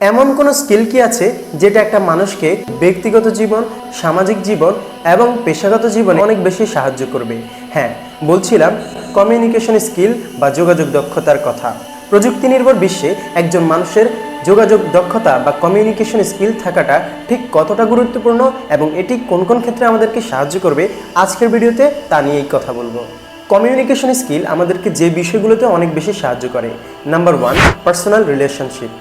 এমন কোনো স্কিল কি আছে যেটা একটা মানুষকে ব্যক্তিগত জীবন, সামাজিক জীবন এবং পেশাগত জীবনে অনেক বেশি সাহায্য করবে? হ্যাঁ বলছিলাম কমিউনিকেশন স্কিল বা যোগাযোগ দক্ষতার কথা। প্রযুক্তি নির্ভর বিশ্বে একজন মানুষের যোগাযোগ দক্ষতা বা কমিউনিকেশন স্কিল থাকাটা ঠিক কতটা গুরুত্বপূর্ণ এবং এটি কোন কোন ক্ষেত্রে আমাদেরকে সাহায্য করবে আজকের ভিডিওতে তা নিয়েই কথা বলব। কমিউনিকেশন স্কিল আমাদেরকে যে বিষয়গুলোতে অনেক বেশি সাহায্য করে। নাম্বার ওয়ান পার্সোনাল রিলেশনশিপ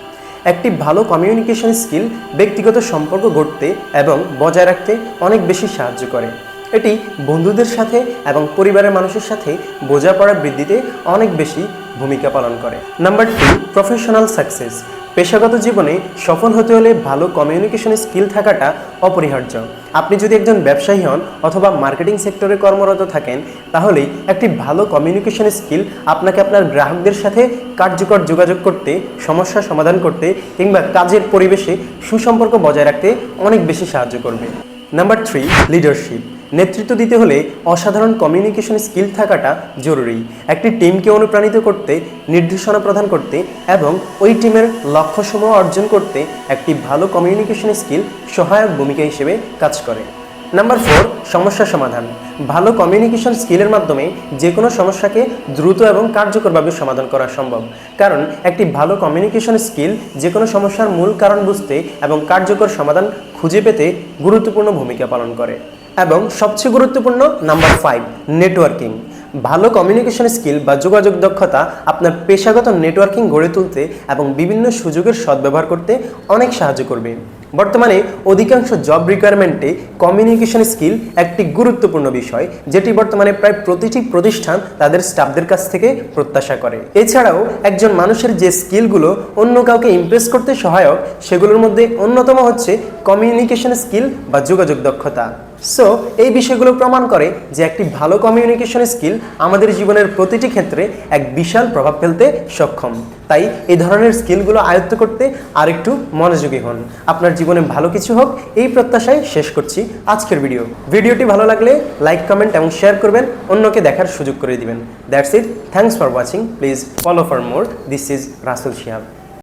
একটি ভালো কমিউনিকেশন স্কিল ব্যক্তিগত সম্পর্ক গড়তে এবং বজায় রাখতে অনেক বেশি সাহায্য করে। এটি বন্ধুদের সাথে এবং পরিবারের মানুষের সাথে বোঝাপড়া বৃদ্ধিতে অনেক বেশি ভূমিকা পালন করে। নাম্বার টু প্রফেশনাল সাকসেস পেশাগত জীবনে সফল হতে হলে ভালো কমিউনিকেশন স্কিল থাকাটা অপরিহার্য। আপনি যদি একজন ব্যবসায়ী হন অথবা মার্কেটিং সেক্টরে কর্মরত থাকেন, তাহলেই একটি ভালো কমিউনিকেশন স্কিল আপনাকে আপনার গ্রাহকদের সাথে কার্যকর যোগাযোগ করতে, সমস্যা সমাধান করতে কিংবা কাজের পরিবেশে সুসম্পর্ক বজায় রাখতে অনেক বেশি সাহায্য করবে। নাম্বার থ্রি লিডারশিপ নেতৃত্ব দিতে হলে অসাধারণ কমিউনিকেশন স্কিল থাকাটা জরুরি। একটি টিমকে অনুপ্রাণিত করতে, নির্দেশনা প্রদান করতে এবং ওই টিমের লক্ষ্যসমূহ অর্জন করতে একটি ভালো কমিউনিকেশন স্কিল সহায়ক ভূমিকা হিসেবে কাজ করে। নাম্বার ফোর সমস্যা সমাধান। ভালো কমিউনিকেশন স্কিলের মাধ্যমে যে কোনো সমস্যাকে দ্রুত এবং কার্যকরভাবে সমাধান করা সম্ভব। কারণ একটি ভালো কমিউনিকেশন স্কিল যে কোনো সমস্যার মূল কারণ বুঝতে এবং কার্যকর সমাধান খুঁজে পেতে গুরুত্বপূর্ণ ভূমিকা পালন করে এবং সবচেয়ে গুরুত্বপূর্ণ নাম্বার ফাইভ নেটওয়ার্কিং ভালো কমিউনিকেশন স্কিল বা যোগাযোগ দক্ষতা আপনার পেশাগত নেটওয়ার্কিং গড়ে তুলতে এবং বিভিন্ন সুযোগের সদ্ব্যবহার করতে অনেক সাহায্য করবে। বর্তমানে অধিকাংশ জব রিকোয়ারমেন্টে কমিউনিকেশন স্কিল একটি গুরুত্বপূর্ণ বিষয়, যেটি বর্তমানে প্রায় প্রতিটি প্রতিষ্ঠান তাদের স্টাফদের কাছ থেকে প্রত্যাশা করে। এছাড়াও একজন মানুষের যে স্কিলগুলো অন্য কাউকে ইমপ্রেস করতে সহায়ক, সেগুলোর মধ্যে অন্যতম হচ্ছে কমিউনিকেশন স্কিল বা যোগাযোগ দক্ষতা। সো এই বিষয়গুলো প্রমাণ করে যে একটি ভালো কমিউনিকেশন স্কিল আমাদের জীবনের প্রতিটি ক্ষেত্রে এক বিশাল প্রভাব ফেলতে সক্ষম। তাই এই ধরনের স্কিলগুলো আয়ত্ত করতে আরেকটু মনোযোগী হন। আপনার জীবনে ভালো কিছু হোক, এই প্রত্যাশায় শেষ করছি আজকের ভিডিও ভিডিওটি ভালো লাগলে লাইক কমেন্ট এবং শেয়ার করবেন, অন্যকে দেখার সুযোগ করে দিবেন। That's it thanks for watching please follow for more this is Rasul Shihab